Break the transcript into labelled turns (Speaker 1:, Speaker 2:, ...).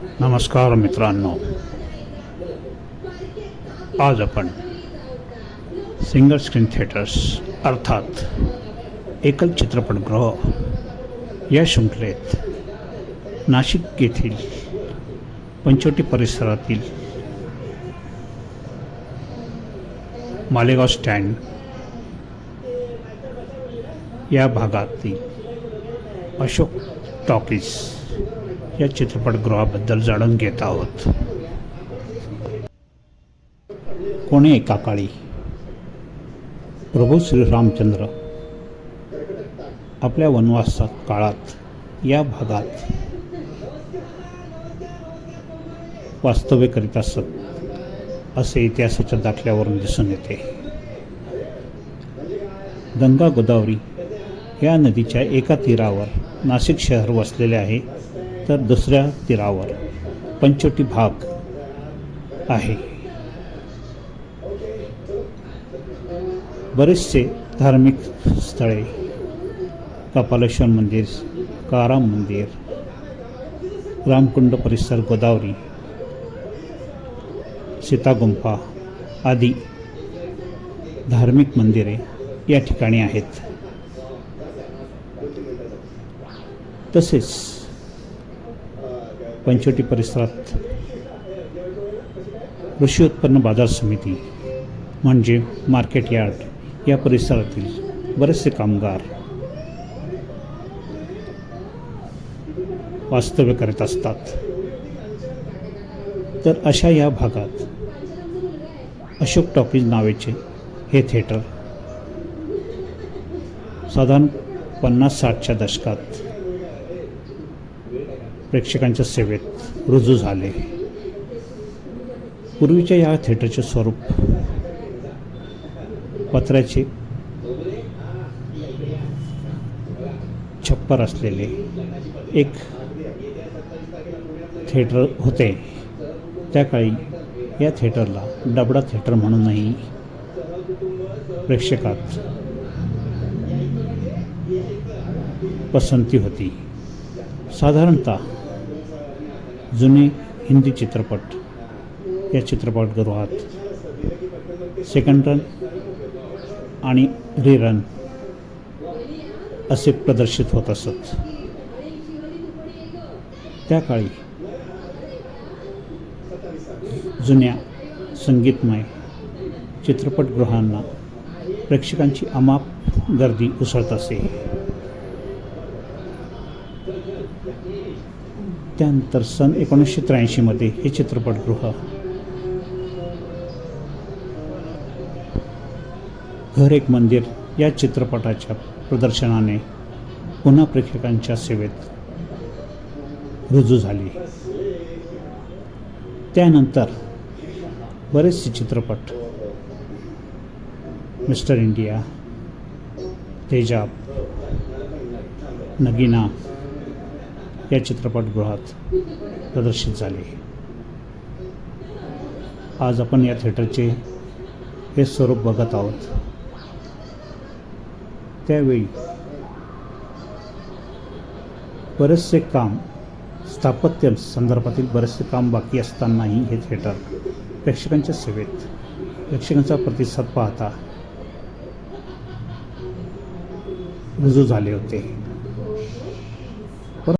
Speaker 1: नमस्कार मित्रांनो. आज आपण सिंगल स्क्रीन थिएटर्स अर्थात एकल चित्रपटगृह या शृंखलेत नाशिक येथील पंचवटी परिसरातील मालेगाव स्टँड या भागातील अशोक टॉकीज या चित्रपटगृहाबद्दल जाणून घेत आहोत. कोणे एका काळी? प्रभू श्रीरामचंद्र. आपल्या वनवासा काळात या भागात वास्तव्य करीत असत असे इतिहासाच्या दाखल्यावरून दिसून येते. गंगा गोदावरी या नदीच्या एका तीरावर नाशिक शहर वसलेले आहे तर दुसऱ्या तीरावर पंचवटी भाग आहे. बरेचसे धार्मिक स्थळे कपालेश्वर मंदिर काराम मंदिर रामकुंड परिसर गोदावरी सीतागुंफा आदी धार्मिक मंदिरे या ठिकाणी आहेत. तसेच पंचवटी परिसरात कृषी उत्पन्न बाजार समिती म्हणजे मार्केट यार्ड या परिसरातील बरेचसे कामगार वास्तव्य करत असतात. तर अशा या भागात अशोक टॉकीज नावेचे हे थिएटर साधारण पन्नास साठच्या दशकात प्रेक्षकांच्या सेवेत रुजू झाले. पूर्वीच्या या थिएटरचे स्वरूप पत्र्याचे छप्पर असलेले एक थिएटर होते. त्या काळी या थिएटरला डबडा थिएटर म्हणूनही प्रेक्षकात पसंती होती. साधारणतः जुने हिंदी चित्रपट या चित्रपटगृहात सेकंड रन आणि रिरन असे प्रदर्शित होत असत. त्या काळी जुन्या संगीतमय चित्रपटगृहांना प्रेक्षकांची अमाप गर्दी उसळत असे. त्यानंतर सन एकोणीसशे त्र्याऐंशीमध्ये हे चित्रपटगृह. घर एक मंदिर या चित्रपटाच्या प्रदर्शनाने पुन्हा प्रेक्षकांच्या सेवेत रुजू झाली. त्यानंतर बरेचसे चित्रपट मिस्टर इंडिया तेजाब नगीना या चित्रपटगृहात प्रदर्शित झाले. आज आपण या थिएटरचे हे स्वरूप बघत आहोत. त्यावेळी बरेचसे काम स्थापत्य संदर्भातील बरेचसे काम बाकी असतानाही हे थिएटर प्रेक्षकांच्या सेवेत प्रेक्षकांचा प्रतिसाद पाहता रुजू झाले होते.